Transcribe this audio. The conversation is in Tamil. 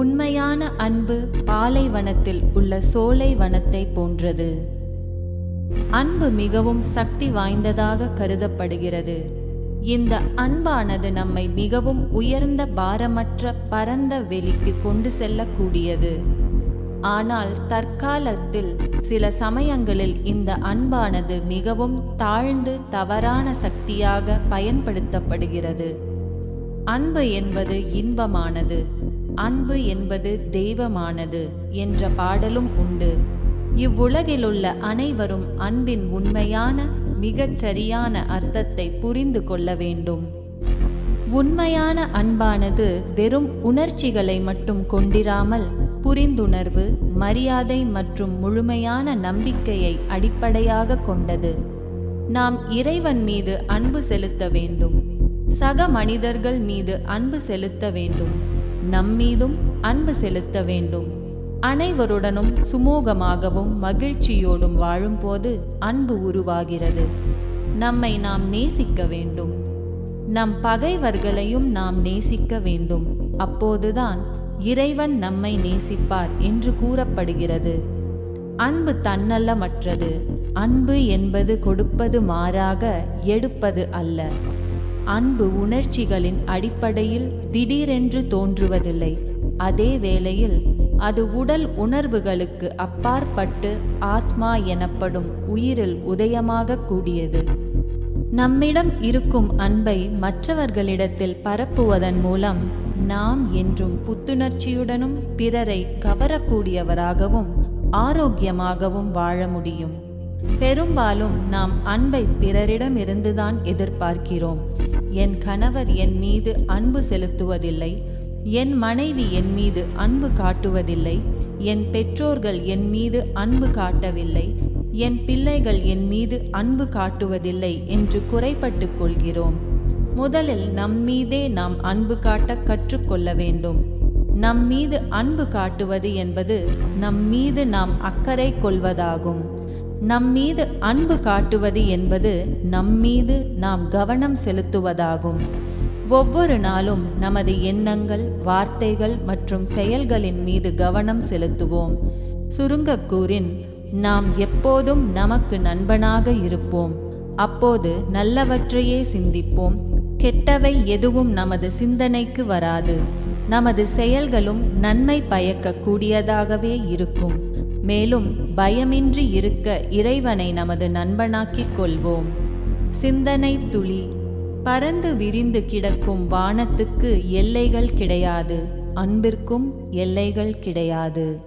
உண்மையான அன்பு பாலைவனத்தில் உள்ள சோலை வனத்தை போன்றது. அன்பு மிகவும் சக்தி வாய்ந்ததாக கருதப்படுகிறது. இந்த அன்பானது நம்மை மிகவும் உயர்ந்த பாரமற்ற பரந்த வெளிக்கு கொண்டு செல்லக்கூடியது. ஆனால் தற்காலத்தில் சில சமயங்களில் இந்த அன்பானது மிகவும் தாழ்ந்து தவறான சக்தியாக பயன்படுத்தப்படுகிறது. அன்பு என்பது இன்பமானது. அன்பு என்பது தெய்வமானது என்ற பாடலும் உண்டு. இவ்வுலகிலுள்ள அனைவரும் அன்பின் உண்மையான மிகச் சரியான அர்த்தத்தை புரிந்து கொள்ள வேண்டும். உண்மையான அன்பானது வெறும் உணர்ச்சிகளை மட்டும் கொண்டிராமல் புரிந்துணர்வு மரியாதை மற்றும் முழுமையான நம்பிக்கையை அடிப்படையாக கொண்டது. நாம் இறைவன் மீது அன்பு செலுத்த வேண்டும். சக மனிதர்கள் மீது அன்பு செலுத்த வேண்டும். நம்மீதும் அன்பு செலுத்த வேண்டும். அனைவருடனும் சுமூகமாகவும் மகிழ்ச்சியோடும் வாழும்போது அன்பு உருவாகிறது. நம்மை நாம் நேசிக்க வேண்டும். நம் பகைவர்களையும் நாம் நேசிக்க வேண்டும். அப்போதுதான் இறைவன் நம்மை நேசிப்பார் என்று கூறப்படுகிறது. அன்பு தன்னலமற்றது அன்பு என்பது கொடுப்பது மாறாக எடுப்பது அல்ல. அன்பு உணர்ச்சிகளின் அடிப்படையில் திடீரென்று தோன்றுவதில்லை. அதே வேளையில் அது உடல் உணர்வுகளுக்கு அப்பாற்பட்டு ஆத்மா எனப்படும் உயிரில் உதயமாக கூடியது. நம்மிடம் இருக்கும் அன்பை மற்றவர்களிடத்தில் பரப்புவதன் மூலம் நாம் என்றும் புத்துணர்ச்சியுடனும் பிறரை கவரக்கூடியவராகவும் ஆரோக்கியமாகவும் வாழ முடியும். பெரும்பாலும் நாம் அன்பை பிறரிடமிருந்துதான் எதிர்பார்க்கிறோம். என் கணவர் என் மீது அன்பு செலுத்துவதில்லை. என் மனைவி என் மீது அன்பு காட்டுவதில்லை. என் பெற்றோர்கள் என் மீது அன்பு காட்டவில்லை. என் பிள்ளைகள் என் மீது அன்பு காட்டுவதில்லை என்று குறைப்பட்டு கொள்கிறோம். முதலில் நம்மீதே நாம் அன்பு காட்ட கற்றுக்கொள்ள வேண்டும். நம் மீது அன்பு காட்டுவது என்பது நம் மீது நாம் அக்கறை கொள்வதாகும். நம் மீது அன்பு காட்டுவது என்பது நம் மீது நாம் கவனம் செலுத்துவதாகும். ஒவ்வொரு நாளும் நமது எண்ணங்கள் வார்த்தைகள் மற்றும் செயல்களின் மீது கவனம் செலுத்துவோம். சுருங்கக்கூறின் நாம் எப்போதும் நமக்கு நண்பனாக இருப்போம். அப்போது நல்லவற்றையே சிந்திப்போம். கெட்டவை எதுவும் நமது சிந்தனைக்கு வராது. நமது செயல்களும் நன்மை பயக்கக்கூடியதாகவே இருக்கும். மேலும் பயமின்றி இருக்க இறைவனை நமது நண்பனாக்கிக் கொள்வோம். சிந்தனை துளி பறந்து விரிந்து கிடக்கும் வானத்துக்கு எல்லைகள் கிடையாது. அன்பிற்கும் எல்லைகள் கிடையாது.